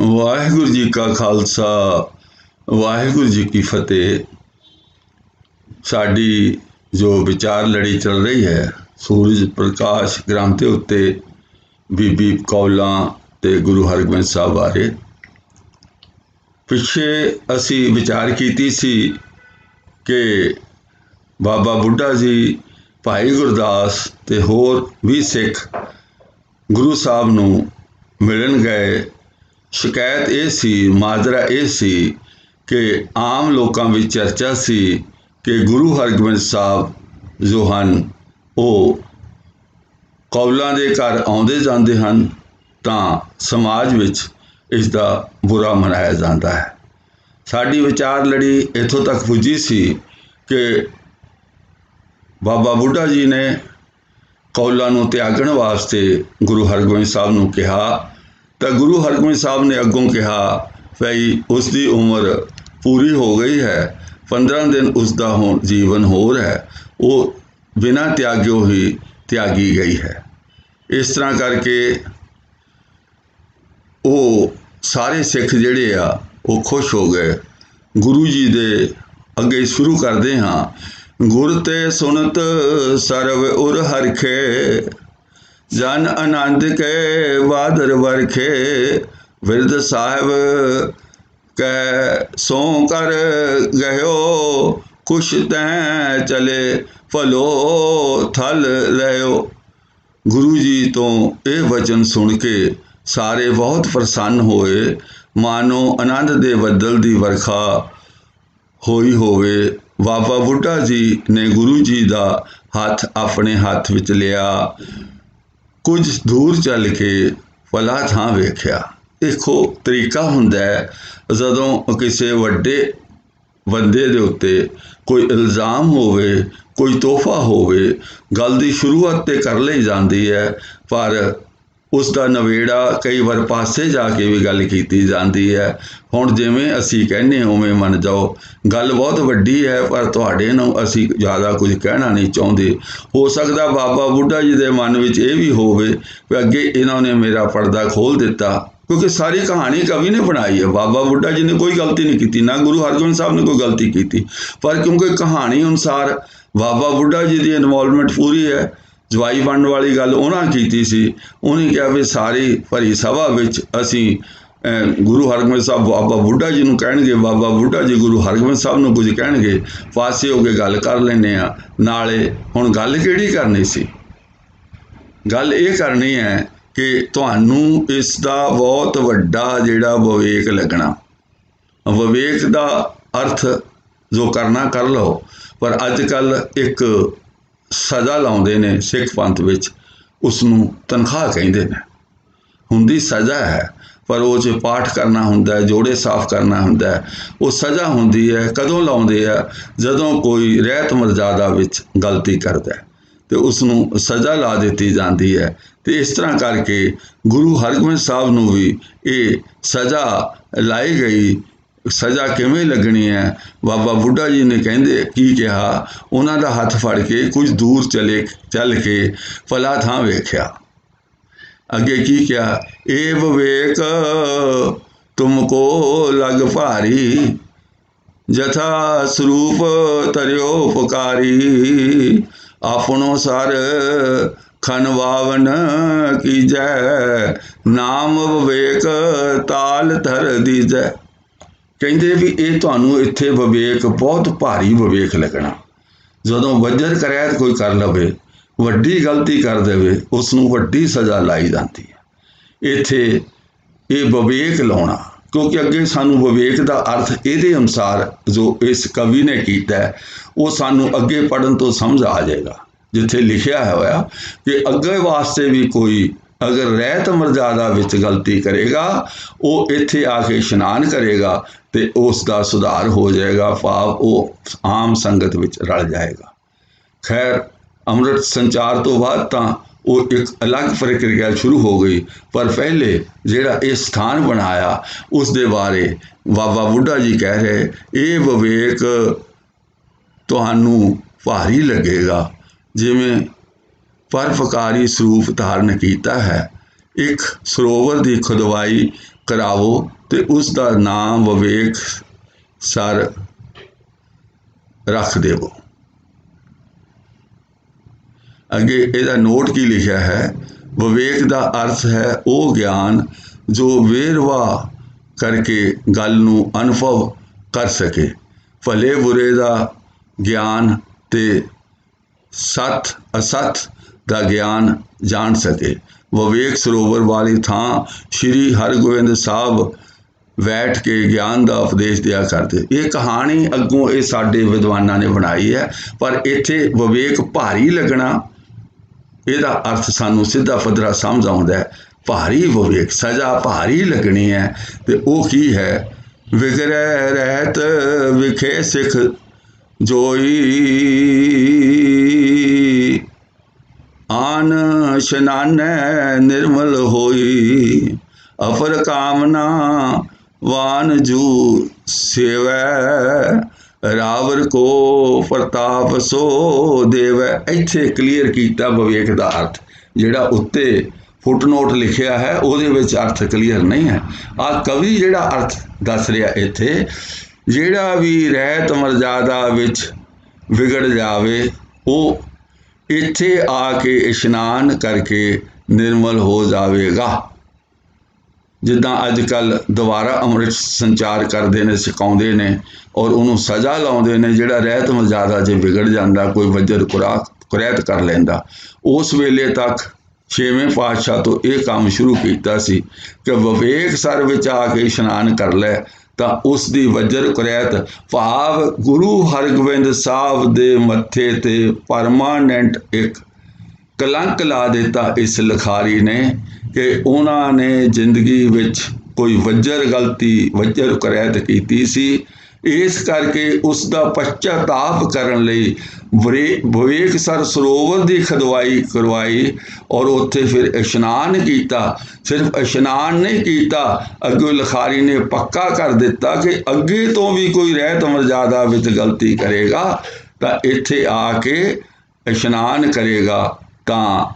ਵਾਹਿਗੁਰੂ ਜੀ ਕਾ ਖਾਲਸਾ, ਵਾਹਿਗੁਰੂ ਜੀ ਕੀ ਫਤਿਹ। ਸਾਡੀ ਜੋ ਵਿਚਾਰ ਲੜੀ ਚੱਲ ਰਹੀ ਹੈ, ਸੂਰਜ ਪ੍ਰਕਾਸ਼ ਗ੍ਰੰਥ ਦੇ ਉੱਤੇ ਬੀਬੀ ਕੌਲਾਂ ਤੇ ਗੁਰੂ ਹਰਗੋਬਿੰਦ ਸਾਹਿਬ ਬਾਰੇ। ਪਿੱਛੇ ਅਸੀਂ ਵਿਚਾਰ ਕੀਤੀ ਸੀ ਕਿ ਬਾਬਾ ਬੁੱਢਾ ਜੀ, ਭਾਈ ਗੁਰਦਾਸ ਤੇ ਹੋਰ ਵੀ ਸਿੱਖ ਗੁਰੂ ਸਾਹਿਬ ਨੂੰ ਮਿਲਣ ਗਏ ਸ਼ਿਕਾਇਤ ਇਹ ਸੀ, ਮਾਜਰਾ ਇਹ ਸੀ ਕਿ ਆਮ ਲੋਕਾਂ ਵਿੱਚ ਚਰਚਾ ਸੀ ਕਿ ਗੁਰੂ ਹਰਗੋਬਿੰਦ ਸਾਹਿਬ ਜੋ ਹਨ ਉਹ ਕੌਲਾਂ ਦੇ ਘਰ ਆਉਂਦੇ ਜਾਂਦੇ ਹਨ ਤਾਂ ਸਮਾਜ ਵਿੱਚ ਇਸ ਦਾ ਬੁਰਾ ਮਨਾਇਆ ਜਾਂਦਾ ਹੈ। ਸਾਡੀ ਵਿਚਾਰ ਲੜੀ ਇੱਥੋਂ ਤੱਕ ਪੁੱਜੀ ਸੀ ਕਿ ਬਾਬਾ ਬੁੱਢਾ ਜੀ ਨੇ ਕੌਲਾਂ ਨੂੰ ਤਿਆਗਣ ਵਾਸਤੇ ਗੁਰੂ ਹਰਗੋਬਿੰਦ ਸਾਹਿਬ ਨੂੰ ਕਿਹਾ ਤਾਂ ਗੁਰੂ ਹਰਗੋਬਿੰਦ ਸਾਹਿਬ ਨੇ ਅੱਗੋਂ ਕਿਹਾ, ਭਈ ਉਸ ਦੀ ਉਮਰ ਪੂਰੀ ਹੋ ਗਈ ਹੈ 15 ਦਿਨ ਉਸ ਦਾ ਹੁਣ ਜੀਵਨ ਹੋਰ ਹੈ, ਉਹ ਬਿਨਾਂ ਤਿਆਗਿਓ ਹੀ ਤਿਆਗੀ ਗਈ ਹੈ। ਇਸ ਤਰ੍ਹਾਂ ਕਰਕੇ ਉਹ ਸਾਰੇ ਸਿੱਖ ਜਿਹੜੇ ਆ, ਉਹ ਖੁਸ਼ ਹੋ ਗਏ। ਗੁਰੂ ਜੀ ਦੇ ਅੱਗੇ ਸ਼ੁਰੂ ਕਰਦੇ ਹਾਂ। ਗੁਰ ਤੇ ਸੁਨਤ ਸਰਵ ਉਰ ਹਰਖੇ ਜਨ ਆਨੰਦ ਕੇ ਬਾਦਰ ਵਰਖੇ ਵਿਰਧ ਸਾਹਿਬ ਕੈ ਸੋ ਕਰ ਗਇਓ ਕੁਛ ਤੈ ਚਲੇ ਫਲੋ ਥਲ ਰਹਿਓ। ਗੁਰੂ ਜੀ ਤੋਂ ਇਹ ਵਚਨ ਸੁਣ ਕੇ ਸਾਰੇ ਬਹੁਤ ਪ੍ਰਸੰਨ ਹੋਏ। ਮਾਨੋ ਆਨੰਦ ਦੇ ਬੱਦਲ ਦੀ ਵਰਖਾ ਹੋਈ ਹੋਵੇ। ਬਾਬਾ ਬੁੱਢਾ ਜੀ ਨੇ ਗੁਰੂ ਜੀ ਦਾ ਹੱਥ ਆਪਣੇ ਹੱਥ ਵਿੱਚ ਲਿਆ। ਕੁਝ ਦੂਰ ਚੱਲ ਕੇ ਫਲਾ ਥਾਂ ਵੇਖਿਆ। ਦੇਖੋ ਤਰੀਕਾ ਹੁੰਦਾ ਹੈ, ਜਦੋਂ ਕਿਸੇ ਵੱਡੇ ਬੰਦੇ ਦੇ ਉੱਤੇ ਕੋਈ ਇਲਜ਼ਾਮ ਹੋਵੇ, ਕੋਈ ਤੋਹਫਾ ਹੋਵੇ, ਗੱਲ ਦੀ ਸ਼ੁਰੂਆਤ ਤੇ ਕਰ ਲਈ ਜਾਂਦੀ ਹੈ, ਪਰ ਉਸ ਦਾ ਨਵੇੜਾ ਕਈ ਵਾਰ ਪਾਸੇ ਜਾ ਕੇ ਵੀ ਗੱਲ ਕੀਤੀ ਜਾਂਦੀ ਹੈ। ਹੁਣ ਜਿਵੇਂ ਅਸੀਂ ਕਹਿੰਨੇ ਉਵੇਂ ਮੰਨ ਜਾਓ। ਗੱਲ ਬਹੁਤ ਵੱਡੀ ਹੈ, ਪਰ ਤੁਹਾਡੇ ਨੂੰ ਅਸੀਂ ਜ਼ਿਆਦਾ ਕੁਝ ਕਹਿਣਾ ਨਹੀਂ ਚਾਹੁੰਦੇ। ਹੋ ਸਕਦਾ ਬਾਬਾ ਬੁੱਢਾ ਜੀ ਦੇ ਮਨ ਵਿੱਚ ਇਹ ਵੀ ਹੋਵੇ ਕਿ ਅੱਗੇ ਇਹਨਾਂ ਨੇ ਮੇਰਾ ਪਰਦਾ ਖੋਲ ਦਿੱਤਾ। ਕਿਉਂਕਿ ਸਾਰੀ ਕਹਾਣੀ ਕਵੀ ਨੇ ਬਣਾਈ ਹੈ। ਬਾਬਾ ਬੁੱਢਾ ਜੀ ਨੇ ਕੋਈ ਗਲਤੀ ਨਹੀਂ ਕੀਤੀ, ਨਾ ਗੁਰੂ ਹਰਗੋਬਿੰਦ ਸਾਹਿਬ ਨੇ ਕੋਈ ਗਲਤੀ ਕੀਤੀ। ਪਰ ਕਿਉਂਕਿ ਕਹਾਣੀ ਅਨੁਸਾਰ ਬਾਬਾ ਬੁੱਢਾ ਜੀ ਦੀ ਇਨਵੋਲਵਮੈਂਟ ਪੂਰੀ ਹੈ ਜਵਾਈ ਵੰਡ ਵਾਲੀ ਗੱਲ ਉਹਨਾਂ ਕੀਤੀ ਸੀ। ਉਹਨੇ ਕਿਹਾ ਵੀ ਸਾਰੀ ਭਰੀ ਸਭਾ ਵਿੱਚ ਅਸੀਂ ਗੁਰੂ ਹਰਗੋਬਿੰਦ ਸਾਹਿਬ, ਬਾਬਾ ਬੁੱਢਾ ਜੀ ਨੂੰ ਕਹਿਣਗੇ, ਬਾਬਾ ਬੁੱਢਾ ਜੀ ਗੁਰੂ ਹਰਗੋਬਿੰਦ ਸਾਹਿਬ ਨੂੰ ਕੁਝ ਕਹਿਣਗੇ, ਪਾਸੇ ਹੋ ਕੇ ਗੱਲ ਕਰ ਲੈਨੇ ਆ ਨਾਲੇ ਹੁਣ ਗੱਲ ਕਿਹੜੀ ਕਰਨੀ ਸੀ? ਗੱਲ ਇਹ ਕਰਨੀ ਹੈ ਕਿ ਤੁਹਾਨੂੰ ਇਸ ਦਾ ਬਹੁਤ ਵੱਡਾ ਜਿਹੜਾ ਵਿਵੇਕ ਲੱਗਣਾ। ਵਿਵੇਕ ਦਾ ਅਰਥ ਜੋ ਕਰਨਾ, ਕਰ ਲਓ। ਪਰ ਅੱਜ ਕੱਲ ਇੱਕ ਸਜ਼ਾ ਲਾਉਂਦੇ ਨੇ ਸਿੱਖ ਪੰਥ ਵਿੱਚ ਉਸ ਨੂੰ ਤਨਖਾਹ ਕਹਿੰਦੇ ਨੇ। ਹੁੰਦੀ ਸਜ਼ਾ ਹੈ, ਪਰ ਉਹ ਜੇ ਪਾਠ ਕਰਨਾ ਹੁੰਦਾ ਹੈ, ਜੋੜੇ ਸਾਫ਼ ਕਰਨਾ ਹੁੰਦਾ ਹੈ। ਉਹ ਸਜ਼ਾ ਹੁੰਦੀ ਹੈ, ਕਦੋਂ ਲਾਉਂਦੇ ਆ? ਜਦੋਂ ਕੋਈ ਰਹਿਤ ਮਰਜ਼ਾਦਾ ਵਿੱਚ ਗਲਤੀ ਕਰਦਾ ਹੈ। ਤੇ ਉਸ ਨੂੰ ਸਜ਼ਾ ਲਾ ਦਿੱਤੀ ਜਾਂਦੀ ਹੈ। ਤੇ ਇਸ ਤਰ੍ਹਾਂ ਕਰਕੇ ਗੁਰੂ ਹਰਗੋਬਿੰਦ ਸਾਹਿਬ ਨੂੰ ਵੀ ਇਹ ਸਜ਼ਾ ਲਾਈ ਗਈ ਸਜ਼ਾ ਕਿਵੇਂ ਲੱਗਣੀ ਹੈ? ਬਾਬਾ ਬੁੱਢਾ ਜੀ ਨੇ ਕਹਿੰਦੇ, ਕੀ ਕਿਹਾ? ਉਹਨਾਂ ਦਾ ਹੱਥ ਫੜ ਕੇ ਕੁਝ ਦੂਰ ਚਲੇ, ਚੱਲ ਕੇ ਫਲਾ ਥਾਂ ਵੇਖਿਆ। ਅੱਗੇ ਕੀ ਕਿਹਾ? ਏ ਵਿਵੇਕ ਤੁਮਕੋ ਲਗ ਭਾਰੀ, ਜਥਾ ਸਰੂਪ ਤਰਿਓ ਪੁਕਾਰੀ ਆਪਣੋ ਸਰ ਖਨਵਾਵਨ ਕੀਜੈ, ਨਾਮ ਵਿਵੇਕ ਤਾਲ ਧਰ ਦੀਜੈ। ਕਹਿੰਦੇ ਵੀ ਇਹ ਤੁਹਾਨੂੰ ਇੱਥੇ ਵਿਵੇਕ, ਬਹੁਤ ਭਾਰੀ ਵਿਵੇਕ ਲੱਗਣਾ। ਜਦੋਂ ਵਜਰ ਕਰਿਆ ਕੋਈ ਕਰ ਲਵੇ, ਵੱਡੀ ਗਲਤੀ ਕਰ ਦੇਵੇ ਉਸ ਨੂੰ ਵੱਡੀ ਸਜ਼ਾ ਲਾਈ ਜਾਂਦੀ ਹੈ। ਇੱਥੇ ਇਹ ਵਿਵੇਕ ਲਾਉਣਾ, ਕਿਉਂਕਿ ਅੱਗੇ ਸਾਨੂੰ ਵਿਵੇਕ ਦਾ ਅਰਥ ਇਹਦੇ ਅਨੁਸਾਰ ਜੋ ਇਸ ਕਵੀ ਨੇ ਕੀਤਾ ਉਹ ਸਾਨੂੰ ਅੱਗੇ ਪੜਨ ਤੋਂ ਸਮਝ ਆ ਜਾਏਗਾ। ਜਿੱਥੇ ਲਿਖਿਆ ਹੋਇਆ ਕਿ ਅੱਗੇ ਵਾਸਤੇ ਵੀ ਕੋਈ ਅਗਰ ਰਹਿਤ ਮਰਜ਼ਾਦਾ ਵਿੱਚ ਗਲਤੀ ਕਰੇਗਾ, ਉਹ ਇੱਥੇ ਆ ਕੇ ਇਸ਼ਨਾਨ ਕਰੇਗਾ ਤੇ ਉਸ ਦਾ ਸੁਧਾਰ ਹੋ ਜਾਏਗਾ, ਭਾਵ ਉਹ ਆਮ ਸੰਗਤ ਵਿੱਚ ਰਲ ਜਾਏਗਾ। ਖੈਰ, ਅੰਮ੍ਰਿਤ ਸੰਚਾਰ ਤੋਂ ਬਾਅਦ ਤਾਂ ਉਹ ਇੱਕ ਅਲੱਗ ਪ੍ਰਕਿਰਿਆ ਸ਼ੁਰੂ ਹੋ ਗਈ, ਪਰ ਪਹਿਲੇ ਜਿਹੜਾ ਇਹ ਸਥਾਨ ਬਣਾਇਆ ਉਸ ਦੇ ਬਾਰੇ ਬਾਬਾ ਬੁੱਢਾ ਜੀ ਕਹਿ ਰਹੇ, ਇਹ ਵਿਵੇਕ ਤੁਹਾਨੂੰ ਭਾਰੀ ਲੱਗੇਗਾ। ਜਿਵੇਂ ਪਰਫਕਾਰੀ ਸਰੂਪ ਧਾਰਨ ਕੀਤਾ ਹੈ। ਇੱਕ ਸਰੋਵਰ ਦੀ ਖੁਦਵਾਈ ਕਰਾਵੋ ਤੇ ਉਸ ਦਾ ਨਾਮ ਵਿਵੇਕ ਸਰ ਰੱਖ ਦੇਵੋ। ਅੱਗੇ ਇਹਦਾ ਨੋਟ ਕੀ ਲਿਖਿਆ ਹੈ? ਵਿਵੇਕ ਦਾ ਅਰਥ ਹੈ ਉਹ ਗਿਆਨ ਜੋ ਵੇਰਵਾ ਕਰਕੇ ਗੱਲ ਨੂੰ ਅਨੁਭਵ ਕਰ ਸਕੇ। ਭਲੇ ਬੁਰੇ ਦਾ ਗਿਆਨ ਤੇ ਸਤ ਅਸਤ ਦਾ ਗਿਆਨ ਜਾਣ ਸਕੇ। ਵਿਵੇਕ ਸਰੋਵਰ ਵਾਲੀ ਥਾਂ ਸ੍ਰੀ ਹਰਗੋਬਿੰਦ ਸਾਹਿਬ ਬੈਠ ਕੇ ਗਿਆਨ ਦਾ ਉਪਦੇਸ਼ ਦਿਆ ਕਰਦੇ। ਇਹ ਕਹਾਣੀ ਅੱਗੋਂ ਇਹ ਸਾਡੇ ਵਿਦਵਾਨਾਂ ਨੇ ਬਣਾਈ ਹੈ, ਪਰ ਇੱਥੇ ਵਿਵੇਕ ਭਾਰੀ ਲੱਗਣਾ, ਇਹਦਾ ਅਰਥ ਸਾਨੂੰ ਸਿੱਧਾ ਫਦਰਾ ਸਮਝ ਆਉਂਦਾ ਹੈ। ਭਾਰੀ ਵਿਵੇਕ, ਸਜ਼ਾ ਭਾਰੀ ਲੱਗਣੀ ਹੈ ਤੇ ਉਹ ਕੀ ਹੈ? ਵਿਗਰੈ ਰਹਿਤ ਵਿਖੇ ਸਿੱਖ ਜੋਈ। ਆਨ ਸ਼ਨਾਨੈ ਨਿਰਮਲ ਹੋਈ, ਅਫਰ ਕਾਮਨਾ ਵਾਨ ਜੂ ਸੇਵੈ, ਰਾਵਰ ਕੋ ਪ੍ਰਤਾਪ ਸੋ ਦੇਵੈ। ਇੱਥੇ ਕਲੀਅਰ ਕੀਤਾ ਵਿਵੇਕ ਦਾ ਅਰਥ, ਜਿਹੜਾ ਉੱਤੇ ਫੁੱਟਨੋਟ ਲਿਖਿਆ ਹੈ, ਉਹਦੇ ਵਿੱਚ ਅਰਥ ਕਲੀਅਰ ਨਹੀਂ ਹੈ। ਆ ਕਵੀ ਜਿਹੜਾ ਅਰਥ ਦੱਸ ਰਿਹਾ ਇੱਥੇ, ਜਿਹੜਾ ਵੀ ਰਹਿਤ ਮਰਜ਼ਾਦਾ ਵਿੱਚ ਵਿਗੜ ਜਾਵੇ, ਉਹ ਇੱਥੇ ਆ ਕੇ ਇਸ਼ਨਾਨ ਕਰਕੇ ਨਿਰਮਲ ਹੋ ਜਾਵੇਗਾ। ਜਿੱਦਾਂ ਅੱਜ ਕੱਲ ਦੁਬਾਰਾ ਅੰਮ੍ਰਿਤ ਸੰਚਾਰ ਕਰਦੇ ਨੇ, ਸਿਖਾਉਂਦੇ ਨੇ ਔਰ ਉਹਨੂੰ ਸਜ਼ਾ ਲਾਉਂਦੇ ਨੇ, ਜਿਹੜਾ ਰਹਿਤ ਮਰਜ਼ਾਦਾ ਜੇ ਵਿਗੜ ਜਾਂਦਾ, ਕੋਈ ਵਜਰ ਕੁਰਾਕ ਕੁਰੈਤ ਕਰ ਲੈਂਦਾ। ਉਸ ਵੇਲੇ ਤੱਕ ਛੇਵੇਂ ਪਾਤਸ਼ਾਹ ਤੋਂ ਇਹ ਕੰਮ ਸ਼ੁਰੂ ਕੀਤਾ ਸੀ ਕਿ ਵਿਵੇਕ ਸਰ ਵਿੱਚ ਆ ਕੇ ਇਸ਼ਨਾਨ ਕਰ ਲੈ। ਤਾਂ ਉਸ ਦੀ ਵਜਰ ਕੁਰੈਤ ਭਾਵ ਗੁਰੂ ਹਰਗੋਬਿੰਦ ਸਾਹਿਬ ਦੇ ਮੱਥੇ ਤੇ ਪਰਮਾਨੈਂਟ ਇੱਕ ਕਲੰਕ ਲਾ ਦਿੱਤਾ ਇਸ ਲਖਾਰੀ ਨੇ ਕਿ ਉਹਨਾਂ ਨੇ ਜ਼ਿੰਦਗੀ ਵਿੱਚ ਕੋਈ ਵਜਰ ਗਲਤੀ, ਵਜਰ ਕੁਰੈਤ ਕੀਤੀ ਸੀ। ਇਸ ਕਰਕੇ ਉਸ ਦਾ ਪਛਤਾਪ ਕਰਨ ਲਈ ਵਿਵੇਕ ਸਰ ਸਰੋਵਰ ਦੀ ਖਦਵਾਈ ਕਰਵਾਈ ਔਰ ਉੱਥੇ ਫਿਰ ਇਸ਼ਨਾਨ ਕੀਤਾ। ਸਿਰਫ ਇਸ਼ਨਾਨ ਨਹੀਂ ਕੀਤਾ, ਅੱਗੇ ਲਖਾਰੀ ਨੇ ਪੱਕਾ ਕਰ ਦਿੱਤਾ ਕਿ ਅੱਗੇ ਤੋਂ ਵੀ ਕੋਈ ਰਹਿਤ ਮਰਜ਼ਾਦਾ ਵਿੱਚ ਗਲਤੀ ਕਰੇਗਾ, ਤਾਂ ਇੱਥੇ ਆ ਕੇ ਇਸ਼ਨਾਨ ਕਰੇਗਾ, ਤਾਂ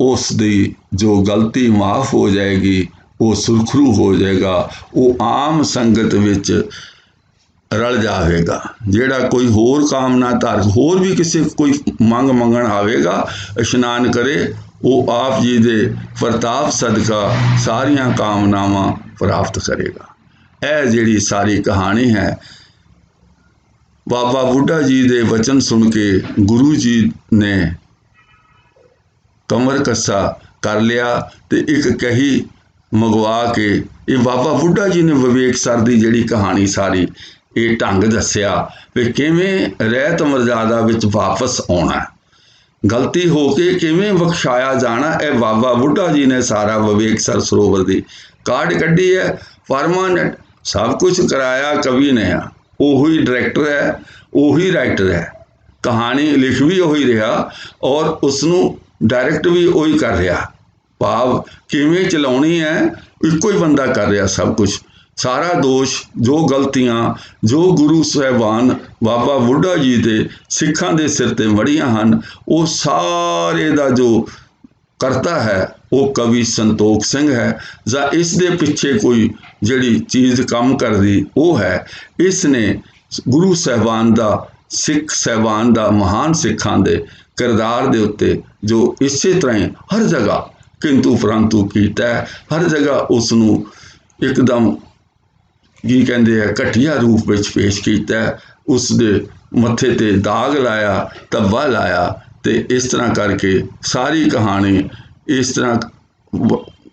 ਉਸ ਦੀ ਜੋ ਗਲਤੀ ਮਾਫ ਹੋ ਜਾਏਗੀ, ਉਹ ਸੁਰਖਰੂ ਹੋ ਜਾਏਗਾ। ਉਹ ਆਮ ਸੰਗਤ ਵਿੱਚ ਰਲ ਜਾਵੇਗਾ। ਜਿਹੜਾ ਕੋਈ ਹੋਰ ਕਾਮਨਾ ਧਾਰ, ਹੋਰ ਵੀ ਕਿਸੇ ਕੋਈ ਮੰਗ ਮੰਗਣ ਆਵੇਗਾ, ਇਸ਼ਨਾਨ ਕਰੇ, ਉਹ ਆਪ ਜੀ ਦੇ ਪ੍ਰਤਾਪ ਸਦਕਾ ਸਾਰੀਆਂ ਕਾਮਨਾਵਾਂ ਪ੍ਰਾਪਤ ਕਰੇਗਾ। ਇਹ ਜਿਹੜੀ ਸਾਰੀ ਕਹਾਣੀ ਹੈ, ਬਾਬਾ ਬੁੱਢਾ ਜੀ ਦੇ ਵਚਨ ਸੁਣ ਕੇ ਗੁਰੂ ਜੀ ਨੇ ਕਮਰ ਕੱਸਾ ਕਰ ਲਿਆ ਤੇ ਇੱਕ ਕਹੀ ਮੰਗਵਾ ਕੇ, ਇਹ ਬਾਬਾ ਬੁੱਢਾ ਜੀ ਨੇ ਵਿਵੇਕ ਸਰ ਦੀ ਜਿਹੜੀ ਕਹਾਣੀ ਸਾਰੀ ਇਹ ਢੰਗ ਦੱਸਿਆ ਵੀ ਕਿਵੇਂ ਰਹਿਤ ਮਰਜ਼ਾਦਾ ਵਿੱਚ ਵਾਪਸ ਆਉਣਾ ਗਲਤੀ ਹੋ ਕੇ ਕਿਵੇਂ ਬਖਸ਼ਾਇਆ ਜਾਣਾ, ਇਹ ਬਾਬਾ ਬੁੱਢਾ ਜੀ ਨੇ ਸਾਰਾ ਵਿਵੇਕ ਸਰ ਸਰੋਵਰ ਦੀ ਕਾਢ ਕੱਢੀ ਹੈ। ਪਰਮਾਨੈਂਟ ਸਭ ਕੁਝ ਕਰਾਇਆ ਕਵੀ ਨੇ ਆ। ਉਹੀ ਡਾਇਰੈਕਟਰ ਹੈ, ਉਹੀ ਰਾਈਟਰ ਹੈ। ਕਹਾਣੀ ਲਿਖ ਵੀ ਉਹੀ ਰਿਹਾ ਔਰ ਉਸ ਨੂੰ ਡਾਇਰੈਕਟ ਵੀ ਉਹੀ ਕਰ ਰਿਹਾ। ਭਾਵ ਕਿਵੇਂ ਚਲਾਉਣੀ ਹੈ, ਇੱਕੋ ਹੀ ਬੰਦਾ ਕਰ ਰਿਹਾ ਸਭ ਕੁਝ ਸਾਰਾ ਦੋਸ਼, ਜੋ ਗਲਤੀਆਂ, ਜੋ ਗੁਰੂ ਸਾਹਿਬਾਨ ਬਾਬਾ ਬੁੱਢਾ ਜੀ ਦੇ ਸਿੱਖਾਂ ਦੇ ਸਿਰ ਤੇ ਵੜੀਆਂ ਹਨ, ਉਹ ਸਾਰੇ ਦਾ ਜੋ ਕਰਤਾ ਹੈ, ਉਹ ਕਵੀ ਸੰਤੋਖ ਸਿੰਘ ਹੈ। ਜਾਂ ਇਸ ਦੇ ਪਿੱਛੇ ਕੋਈ ਜਿਹੜੀ ਚੀਜ਼ ਕੰਮ ਕਰਦੀ, ਉਹ ਹੈ। ਇਸ ਨੇ ਗੁਰੂ ਸਾਹਿਬਾਨ ਦਾ, ਸਿੱਖ ਸਾਹਿਬਾਨ ਦਾ, ਮਹਾਨ ਸਿੱਖਾਂ ਦੇ ਕਿਰਦਾਰ ਦੇ ਉੱਤੇ ਜੋ ਇਸੇ ਤਰ੍ਹਾਂ ਹੀ ਹਰ ਜਗ੍ਹਾ ਕਿੰਤੂ ਪਰੰਤੂ ਕੀਤਾ ਹਰ ਜਗ੍ਹਾ ਉਸ ਨੂੰ ਇੱਕਦਮ ਕੀ ਕਹਿੰਦੇ ਆ, ਘਟੀਆ ਰੂਪ ਵਿੱਚ ਪੇਸ਼ ਕੀਤਾ ਉਸ ਦੇ ਮੱਥੇ ਤੇ ਦਾਗ ਲਾਇਆ, ਤੱਬਾ ਲਾਇਆ ਤੇ ਇਸ ਤਰ੍ਹਾਂ ਕਰਕੇ ਸਾਰੀ ਕਹਾਣੀ ਇਸ ਤਰ੍ਹਾਂ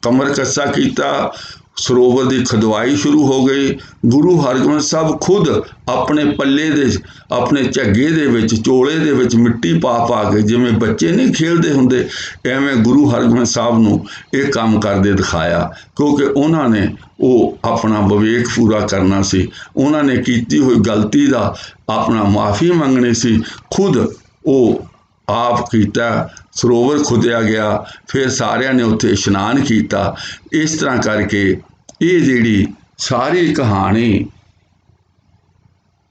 ਕਮਰ ਕੱਸਾ ਕੀਤਾ ਸਰੋਵਰ ਦੀ ਖਦਵਾਈ ਸ਼ੁਰੂ ਹੋ ਗਈ। ਗੁਰੂ ਹਰਗੋਬਿੰਦ ਸਾਹਿਬ ਖੁਦ ਆਪਣੇ ਪੱਲੇ ਦੇ, ਆਪਣੇ ਝੱਗੇ ਦੇ ਵਿੱਚ, ਚੋਲੇ ਦੇ ਵਿੱਚ ਮਿੱਟੀ ਪਾ ਪਾ ਕੇ ਜਿਵੇਂ ਬੱਚੇ ਨਹੀਂ ਖੇਡਦੇ ਹੁੰਦੇ, ਐਵੇਂ ਗੁਰੂ ਹਰਗੋਬਿੰਦ ਸਾਹਿਬ ਨੂੰ ਇਹ ਕੰਮ ਕਰਦੇ ਦਿਖਾਇਆ। ਕਿਉਂਕਿ ਉਹਨਾਂ ਨੇ ਉਹ ਆਪਣਾ ਵਿਵੇਕ ਪੂਰਾ ਕਰਨਾ ਸੀ। ਉਹਨਾਂ ਨੇ ਕੀਤੀ ਹੋਈ ਗਲਤੀ ਦਾ ਆਪਣਾ ਮਾਫੀ ਮੰਗਣੀ ਸੀ। ਖੁਦ ਉਹ ਆਪ ਕੀਤਾ, ਸਰੋਵਰ ਖੁਦਿਆ ਗਿਆ, ਫਿਰ ਸਾਰਿਆਂ ਨੇ ਉੱਥੇ ਇਸ਼ਨਾਨ ਕੀਤਾ। ਇਸ ਤਰ੍ਹਾਂ ਕਰਕੇ ਇਹ ਜਿਹੜੀ ਸਾਰੀ ਕਹਾਣੀ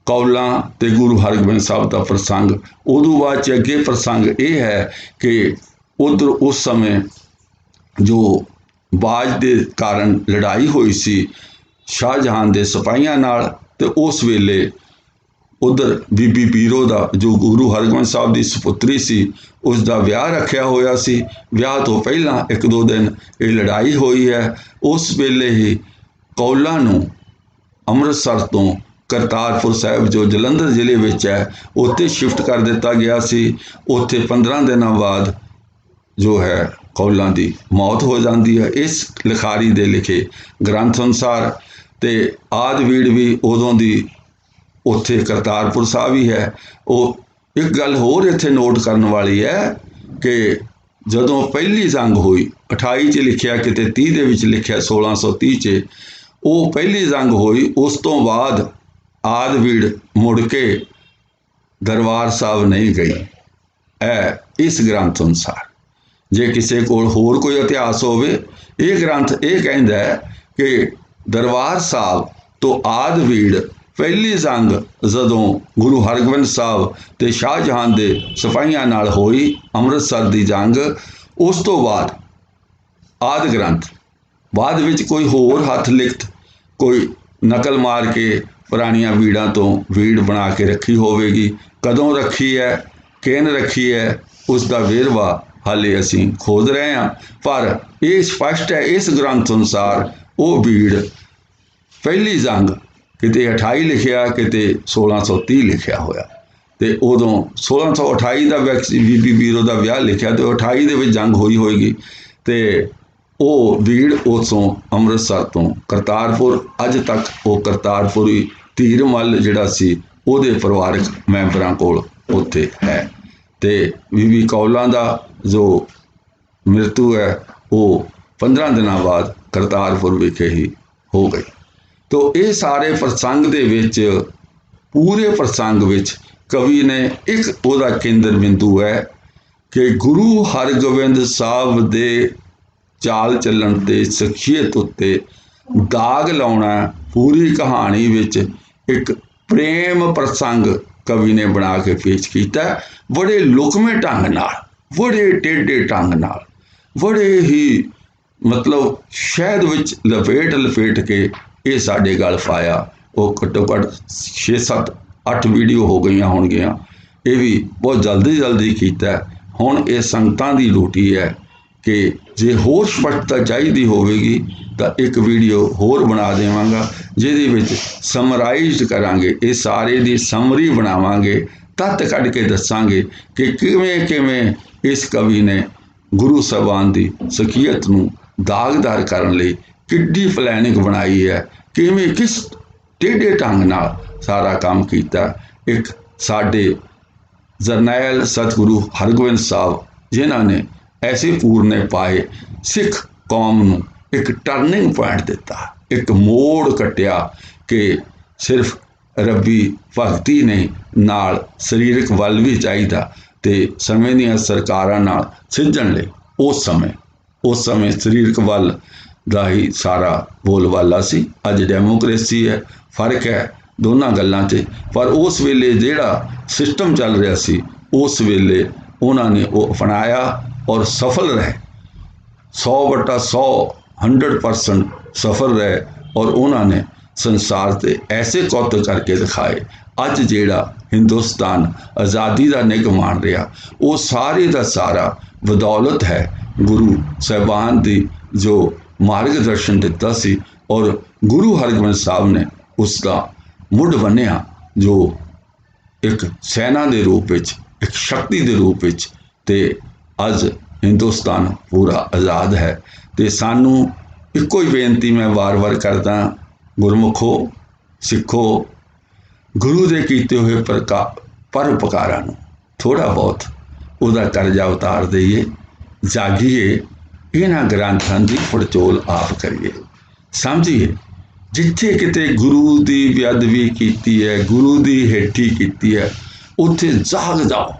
ਕੌਲਾਂ ਤੇ ਗੁਰੂ ਹਰਗੋਬਿੰਦ ਸਾਹਿਬ ਦਾ ਪ੍ਰਸੰਗ, ਉਦੋਂ ਬਾਅਦ ਚ ਅੱਗੇ ਪ੍ਰਸੰਗ ਇਹ ਹੈ ਕਿ ਉਧਰ ਉਸ ਸਮੇਂ ਜੋ ਬਾਜ ਦੇ ਕਾਰਨ ਲੜਾਈ ਹੋਈ ਸੀ ਸ਼ਾਹਜਹਾਨ ਦੇ ਸਿਪਾਹੀਆਂ ਨਾਲ ਤੇ ਉਸ ਵੇਲੇ ਉਧਰ ਬੀਬੀ ਪੀਰੋ ਦਾ ਜੋ ਗੁਰੂ ਹਰਗੋਬਿੰਦ ਸਾਹਿਬ ਦੀ ਸੁਪੁੱਤਰੀ ਸੀ ਉਸ ਦਾ ਵਿਆਹ ਰੱਖਿਆ ਹੋਇਆ ਸੀ। ਵਿਆਹ ਤੋਂ ਪਹਿਲਾਂ ਇੱਕ ਦੋ ਦਿਨ ਇਹ ਲੜਾਈ ਹੋਈ ਹੈ। ਉਸ ਵੇਲੇ ਹੀ ਕੌਲਾ ਨੂੰ ਅੰਮ੍ਰਿਤਸਰ ਤੋਂ ਕਰਤਾਰਪੁਰ ਸਾਹਿਬ, ਜੋ ਜਲੰਧਰ ਜ਼ਿਲ੍ਹੇ ਵਿੱਚ ਹੈ, ਉੱਥੇ ਸ਼ਿਫਟ ਕਰ ਦਿੱਤਾ ਗਿਆ ਸੀ। ਉੱਥੇ 15 ਦਿਨਾਂ ਬਾਅਦ ਜੋ ਹੈ, ਕੌਲਾਂ ਦੀ ਮੌਤ ਹੋ ਜਾਂਦੀ ਹੈ। ਇਸ ਲਿਖਾਰੀ ਦੇ ਲਿਖੇ ਗ੍ਰੰਥ ਅਨੁਸਾਰ ਤੇ ਆਦਵੀੜ ਵੀ ਉਦੋਂ ਦੀ ਉੱਥੇ ਕਰਤਾਰਪੁਰ ਸਾਹਿਬ ਹੀ ਹੈ। ਉਹ ਇੱਕ ਗੱਲ ਹੋਰ ਇੱਥੇ ਨੋਟ ਕਰਨ ਵਾਲੀ ਹੈ ਕਿ ਜਦੋਂ ਪਹਿਲੀ ਜੰਗ ਹੋਈ 28 ਚ ਲਿਖਿਆ, ਕਿਤੇ 30 ਦੇ ਵਿੱਚ ਲਿਖਿਆ 1630 ਚ, ਉਹ ਪਹਿਲੀ ਜੰਗ ਹੋਈ, ਉਸ ਤੋਂ ਬਾਅਦ ਆਦਵੀੜ ਮੁੜ ਕੇ ਦਰਬਾਰ ਸਾਹਿਬ ਨਹੀਂ ਗਈ। ਇਹ ਇਸ ਗ੍ਰੰਥ ਅਨੁਸਾਰ। ਜੇ ਕਿਸੇ ਕੋਲ ਹੋਰ ਕੋਈ ਇਤਿਹਾਸ ਹੋਵੇ, ਇਹ ਗ੍ਰੰਥ ਇਹ ਕਹਿੰਦਾ ਹੈ ਕਿ ਦਰਬਾਰ ਸਾਹਿਬ ਤੋਂ ਆਦਵੀੜ ਪਹਿਲੀ ਜੰਗ ਜਦੋਂ ਗੁਰੂ ਹਰਗੋਬਿੰਦ ਸਾਹਿਬ ਤੇ ਸ਼ਾਹਜਹਾਨ ਦੇ ਸਿਪਾਹੀਆਂ ਨਾਲ ਹੋਈ ਅੰਮ੍ਰਿਤਸਰ ਦੀ ਜੰਗ, ਉਸ ਤੋਂ ਬਾਅਦ ਆਦ ਗ੍ਰੰਥ, ਬਾਅਦ ਵਿੱਚ ਕੋਈ ਹੋਰ ਹੱਥ ਲਿਖਤ, ਕੋਈ ਨਕਲ ਮਾਰ ਕੇ ਪੁਰਾਣੀਆਂ ਵੀੜਾਂ ਤੋਂ ਵੀੜ ਬਣਾ ਕੇ ਰੱਖੀ ਹੋਵੇਗੀ। ਕਦੋਂ ਰੱਖੀ ਹੈ ਕਿਨ ਰੱਖੀ ਹੈ, ਉਸ ਦਾ ਵੇਰਵਾ ਹਾਲੇ ਅਸੀਂ ਖੋਜ ਰਹੇ ਹਾਂ। ਪਰ ਇਹ ਸਪਸ਼ਟ ਹੈ, ਇਸ ਗ੍ਰੰਥ ਅਨੁਸਾਰ ਉਹ ਵੀੜ ਪਹਿਲੀ ਜੰਗ ਕਿਤੇ 28 ਲਿਖਿਆ, ਕਿਤੇ 1630 ਲਿਖਿਆ ਹੋਇਆ। ਤੇ ਉਦੋਂ 1628 ਦਾ ਵਿਅਕਤੀ ਬੀਬੀ ਵੀਰੋ ਦਾ ਵਿਆਹ ਲਿਖਿਆ, ਤੇ 28 ਦੇ ਵਿੱਚ ਜੰਗ ਹੋਈ ਹੋਏਗੀ। ਤੇ ਉਹ ਵੀੜ ਉਸੋਂ ਅੰਮ੍ਰਿਤਸਰ ਤੋਂ ਕਰਤਾਰਪੁਰ, ਅੱਜ ਤੱਕ ਉਹ ਕਰਤਾਰਪੁਰੀ ਧੀਰਮਲ ਜਿਹੜਾ ਸੀ, ਉਹਦੇ ਪਰਿਵਾਰਕ ਮੈਂਬਰਾਂ ਕੋਲ ਉੱਥੇ ਹੈ। ਤੇ ਬੀਬੀ ਕੌਲਾਂ ਦਾ ਜੋ ਮ੍ਰਿਤੂ ਹੈ, ਉਹ 15 ਦਿਨਾਂ ਬਾਅਦ ਕਰਤਾਰਪੁਰ ਵਿਖੇ ਹੀ ਹੋ ਗਈ। ਤੋ ਇਹ ਸਾਰੇ ਪ੍ਰਸੰਗ ਦੇ ਵਿੱਚ, ਪੂਰੇ ਪ੍ਰਸੰਗ ਵਿੱਚ ਕਵੀ ਨੇ ਇੱਕ ਉਹਦਾ ਕੇਂਦਰ ਬਿੰਦੂ ਹੈ ਕਿ ਗੁਰੂ ਹਰਗੋਬਿੰਦ ਸਾਹਿਬ ਦੇ ਚਾਲ ਚੱਲਣ ਤੇ ਸ਼ਖਸੀਅਤ ਉੱਤੇ ਦਾਗ ਲਾਉਣਾ, ਪੂਰੀ ਕਹਾਣੀ ਵਿੱਚ ਇੱਕ ਪ੍ਰੇਮ ਪ੍ਰਸੰਗ ਕਵੀ ਨੇ ਬਣਾ ਕੇ ਪੇਸ਼ ਕੀਤਾ। ਬੜੇ ਲੁਕਮੇ ਢੰਗ ਨਾਲ, ਬੜੇ ਟੇਢੇ ਢੰਗ ਨਾਲ, ਬੜੇ ਹੀ ਮਤਲਬ ਸ਼ਹਿਦ ਵਿੱਚ ਲਪੇਟ ਲਪੇਟ ਕੇ ਇਹ ਸਾਡੇ ਗਲ ਪਾਇਆ ਉਹ ਘੱਟੋ ਘੱਟ 6 7 8 ਵੀਡੀਓ ਹੋ ਗਈਆਂ ਹੋਣਗੀਆਂ। ਇਹ ਵੀ ਬਹੁਤ ਜਲਦੀ ਜਲਦੀ ਕੀਤਾ ਹੁਣ ਇਹ ਸੰਗਤਾਂ ਦੀ ਡਿਊਟੀ ਹੈ ਕਿ ਜੇ ਹੋਰ ਸਪਸ਼ਟਤਾ ਚਾਹੀਦੀ ਹੋਵੇਗੀ ਤਾਂ ਇੱਕ ਵੀਡੀਓ ਹੋਰ ਬਣਾ ਦੇਵਾਂਗਾ, ਜਿਹਦੇ ਵਿੱਚ ਸਮਰਾਈਜ਼ਡ ਕਰਾਂਗੇ, ਇਹ ਸਾਰੇ ਦੀ ਸਮਰੀ ਬਣਾਵਾਂਗੇ, ਤੱਤ ਕੱਢ ਕੇ ਦੱਸਾਂਗੇ ਕਿ ਕਿਵੇਂ ਕਿਵੇਂ ਇਸ ਕਵੀ ਨੇ ਗੁਰੂ ਸਾਹਿਬਾਨ ਦੀ ਸਖੀਅਤ ਨੂੰ ਦਾਗਦਾਰ ਕਰਨ ਲਈ ਕਿੱਡੀ ਪਲੈਨਿੰਗ ਬਣਾਈ ਹੈ, ਕਿਵੇਂ, ਕਿਸ ਟੇਢੇ ਢੰਗ ਨਾਲ ਸਾਰਾ ਕੰਮ ਕੀਤਾ। ਇੱਕ ਸਾਡੇ ਜਰਨੈਲ ਸਤਿਗੁਰੂ ਹਰਗੋਬਿੰਦ ਸਾਹਿਬ, ਜਿਨ੍ਹਾਂ ਨੇ ਐਸੇ ਪੂਰਨੇ ਪਾਏ, ਸਿੱਖ ਕੌਮ ਨੂੰ ਇੱਕ ਟਰਨਿੰਗ ਪੁਆਇੰਟ ਦਿੱਤਾ, ਇੱਕ ਮੋੜ ਕੱਟਿਆ ਕਿ ਸਿਰਫ ਰੱਬੀ ਭਗਤੀ ਨਹੀਂ, ਨਾਲ ਸਰੀਰਕ ਵੱਲ ਵੀ ਚਾਹੀਦਾ ਤੇ ਸਮੇਂ ਦੀਆਂ ਸਰਕਾਰਾਂ ਨਾਲ ਸਿੱਝਣ ਲਈ ਉਸ ਸਮੇਂ ਉਸ ਸਮੇਂ ਸਰੀਰਕ ਵੱਲ ਦਾ ਹੀ ਸਾਰਾ ਬੋਲਬਾਲਾ ਸੀ। ਅੱਜ ਡੈਮੋਕ੍ਰੇਸੀ ਹੈ, ਫ਼ਰਕ ਹੈ ਦੋਨਾਂ ਗੱਲਾਂ 'ਚ। ਪਰ ਉਸ ਵੇਲੇ ਜਿਹੜਾ ਸਿਸਟਮ ਚੱਲ ਰਿਹਾ ਸੀ, ਉਸ ਵੇਲੇ ਉਹਨਾਂ ਨੇ ਉਹ ਅਪਣਾਇਆ ਔਰ ਸਫਲ ਰਹੇ। 100 ਬਟਾ 100 100% ਸਫਲ ਰਹੇ ਔਰ ਉਹਨਾਂ ਨੇ ਸੰਸਾਰ ਤੇ ਐਸੇ ਕੌਤਕ ਕਰਕੇ ਦਿਖਾਏ। ਅੱਜ ਜਿਹੜਾ ਹਿੰਦੁਸਤਾਨ ਆਜ਼ਾਦੀ ਦਾ ਨਿਗ ਮਾਣ ਰਿਹਾ, ਉਹ ਸਾਰੇ ਦਾ ਸਾਰਾ ਬਦੌਲਤ ਹੈ। ਗੁਰੂ ਸਾਹਿਬਾਨ ਦੀ ਜੋ ਮਾਰਗਦਰਸ਼ਨ ਦਿੱਤਾ ਸੀ ਔਰ ਗੁਰੂ ਹਰਗੋਬਿੰਦ ਸਾਹਿਬ ਨੇ ਉਸ ਦਾ ਮੁੱਢ ਬੰਨਿਆ, ਜੋ ਇੱਕ ਸੈਨਾ ਦੇ ਰੂਪ ਵਿੱਚ, ਇੱਕ ਸ਼ਕਤੀ ਦੇ ਰੂਪ ਵਿੱਚ ਤੇ ਅੱਜ ਹਿੰਦੁਸਤਾਨ ਪੂਰਾ ਆਜ਼ਾਦ ਹੈ। ਤੇ ਸਾਨੂੰ ਇੱਕੋ ਹੀ ਬੇਨਤੀ ਮੈਂ ਵਾਰ-ਵਾਰ ਕਰਦਾ, ਗੁਰਮੁਖੋ, ਸਿੱਖੋ, ਗੁਰੂ ਦੇ ਕੀਤੇ ਹੋਏ ਪ੍ਰਕਾ, ਪਰਉਪਕਾਰਾਂ ਨੂੰ ਥੋੜਾ ਬਹੁਤ ਉਹਦਾ ਕਰਜ਼ਾ ਉਤਾਰ ਦਈਏ। ਜਾਗੀਏ, ਇਹਨਾਂ ਗ੍ਰੰਥਾਂ ਦੀ ਪੜਚੋਲ ਆਪ ਕਰੀਏ। ਸਮਝੀਏ, ਜਿੱਥੇ ਕਿਤੇ ਗੁਰੂ ਦੀ ਬੇਅਦਬੀ ਕੀਤੀ ਹੈ, ਗੁਰੂ ਦੀ ਹੇਠੀ ਕੀਤੀ ਹੈ, ਉੱਥੇ ਜਾਗ ਜਾਓ।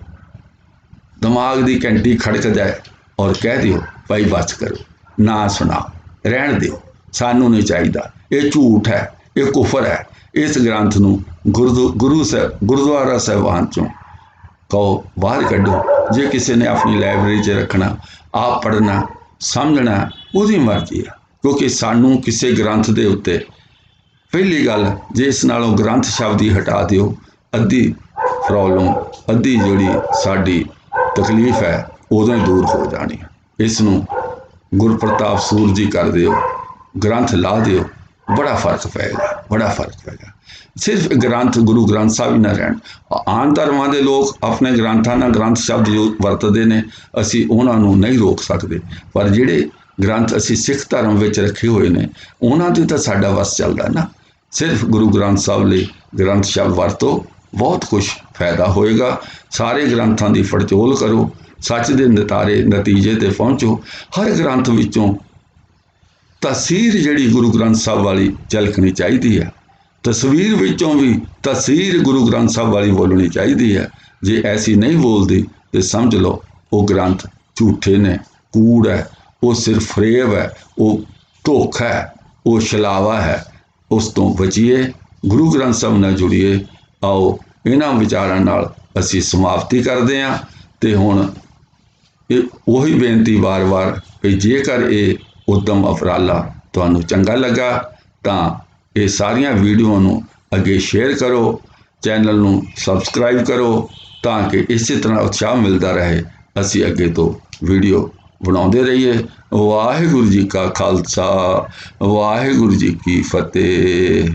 ਦਿਮਾਗ ਦੀ ਘੰਟੀ ਖੜਕ ਜਾਏ ਔਰ ਕਹਿ ਦਿਓ, ਭਾਈ ਬਚ ਕਰੋ, ਨਾ ਸੁਣਾਓ, ਰਹਿਣ ਦਿਓ, ਸਾਨੂੰ ਨਹੀਂ ਚਾਹੀਦਾ। ਇਹ ਝੂਠ ਹੈ, ਇਹ ਕੁਫਰ ਹੈ। ਇਸ ਗ੍ਰੰਥ ਨੂੰ ਗੁਰੂ ਸਾਹਿਬ, ਗੁਰਦੁਆਰਾ ਸਾਹਿਬਾਨ ਚੋਂ ਕਹੋ, ਬਾਹਰ ਕੱਢੋ। ਜੇ ਕਿਸੇ ਨੇ ਆਪਣੀ ਲਾਇਬ੍ਰੇਰੀ 'ਚ ਰੱਖਣਾ, ਆਪ ਪੜ੍ਹਨਾ, ਸਮਝਣਾ, ਉਹਦੀ ਮਰਜ਼ੀ ਆ। ਕਿਉਂਕਿ ਸਾਨੂੰ ਕਿਸੇ ਗ੍ਰੰਥ ਦੇ ਉੱਤੇ ਪਹਿਲੀ ਗੱਲ, ਜੇ ਇਸ ਨਾਲੋਂ ਗ੍ਰੰਥ ਸ਼ਬਦ ਹੀ ਹਟਾ ਦਿਓ, ਅੱਧੀ ਪ੍ਰੋਬਲਮ ਅੱਧੀ ਜਿਹੜੀ ਸਾਡੀ ਤਕਲੀਫ ਹੈ, ਉਦੋਂ ਹੀ ਦੂਰ ਹੋ ਜਾਣੀ ਇਸ ਨੂੰ ਗੁਰਪ੍ਰਤਾਪ ਸੂਰ ਜੀ ਕਰ ਦਿਓ, ਗ੍ਰੰਥ ਲਾ ਦਿਓ ਬੜਾ ਫ਼ਰਕ ਪਏਗਾ ਬੜਾ ਫ਼ਰਕ ਪਏਗਾ ਸਿਰਫ ਗ੍ਰੰਥ, ਗੁਰੂ ਗ੍ਰੰਥ ਸਾਹਿਬ ਹੀ ਨਾ ਰਹਿਣ। ਆਮ ਧਰਮਾਂ ਦੇ ਲੋਕ ਆਪਣੇ ਗ੍ਰੰਥਾਂ ਨਾਲ ਗ੍ਰੰਥ ਸ਼ਬਦ ਜੋ ਵਰਤਦੇ ਨੇ, ਅਸੀਂ ਉਹਨਾਂ ਨੂੰ ਨਹੀਂ ਰੋਕ ਸਕਦੇ। ਪਰ ਜਿਹੜੇ ਗ੍ਰੰਥ ਅਸੀਂ ਸਿੱਖ ਧਰਮ ਵਿੱਚ ਰੱਖੇ ਹੋਏ ਨੇ, ਉਹਨਾਂ ਤੇ ਤਾਂ ਸਾਡਾ ਵਸ ਚੱਲਦਾ ਨਾ। ਸਿਰਫ ਗੁਰੂ ਗ੍ਰੰਥ ਸਾਹਿਬ ਲਈ ਗ੍ਰੰਥ ਸ਼ਬਦ ਵਰਤੋ, ਬਹੁਤ ਕੁਝ ਫਾਇਦਾ ਹੋਏਗਾ। ਸਾਰੇ ਗ੍ਰੰਥਾਂ ਦੀ ਫੜਚੋਲ ਕਰੋ, ਸੱਚ ਦੇ ਨਿਤਾਰੇ, ਨਤੀਜੇ ਤੇ ਪਹੁੰਚੋ। ਹਰ ਗ੍ਰੰਥ ਵਿੱਚੋਂ ਤਸਵੀਰ ਜਿਹੜੀ ਗੁਰੂ ਗ੍ਰੰਥ ਸਾਹਿਬ ਵਾਲੀ ਝਲਕਣੀ ਚਾਹੀਦੀ ਹੈ। ਤਸਵੀਰ ਵਿੱਚੋਂ ਵੀ ਤਸਵੀਰ ਗੁਰੂ ਗ੍ਰੰਥ ਸਾਹਿਬ ਵਾਲੀ ਬੋਲਣੀ ਚਾਹੀਦੀ ਹੈ। ਜੇ ਐਸੀ ਨਹੀਂ ਬੋਲਦੀ, ਤੇ ਸਮਝ ਲਓ, ਉਹ ਗ੍ਰੰਥ ਝੂਠੇ ਨੇ, ਕੂੜ ਹੈ, ਉਹ ਸਿਰਫ ਫਰੇਬ ਹੈ, ਉਹ ਧੋਖਾ ਹੈ, ਉਹ ਛਲਾਵਾ ਹੈ, ਉਸ ਤੋਂ ਬਚੀਏ, ਗੁਰੂ ਗ੍ਰੰਥ ਸਾਹਿਬ ਨਾਲ ਜੁੜੀਏ, ਆਓ ਇਹਨਾਂ ਵਿਚਾਰਾਂ ਨਾਲ ਅਸੀਂ ਸਮਾਪਤੀ ਕਰਦੇ ਹਾਂ। ਤੇ ਹੁਣ ਇਹ ਉਹੀ ਬੇਨਤੀ ਵਾਰ-ਵਾਰ ਕਿ ਜੇਕਰ ਇਹ ਉਦਮ ਅਪਰਾਲਾ ਤੁਹਾਨੂੰ ਚੰਗਾ ਲੱਗਾ ਤਾਂ ਇਹ ਸਾਰੀਆਂ ਵੀਡੀਓ ਨੂੰ ਅੱਗੇ ਸ਼ੇਅਰ ਕਰੋ ਚੈਨਲ ਨੂੰ ਸਬਸਕ੍ਰਾਈਬ ਕਰੋ ਤਾਂ ਕਿ ਇਸੇ ਤਰ੍ਹਾਂ ਉਤਸ਼ਾਹ ਮਿਲਦਾ ਰਹੇ। ਅਸੀਂ ਅੱਗੇ ਤੋਂ ਵੀਡੀਓ ਬਣਾਉਂਦੇ ਰਹੀਏ। ਵਾਹਿਗੁਰੂ ਜੀ ਕਾ ਖਾਲਸਾ, ਵਾਹਿਗੁਰੂ ਜੀ ਕੀ ਫਤਿਹ।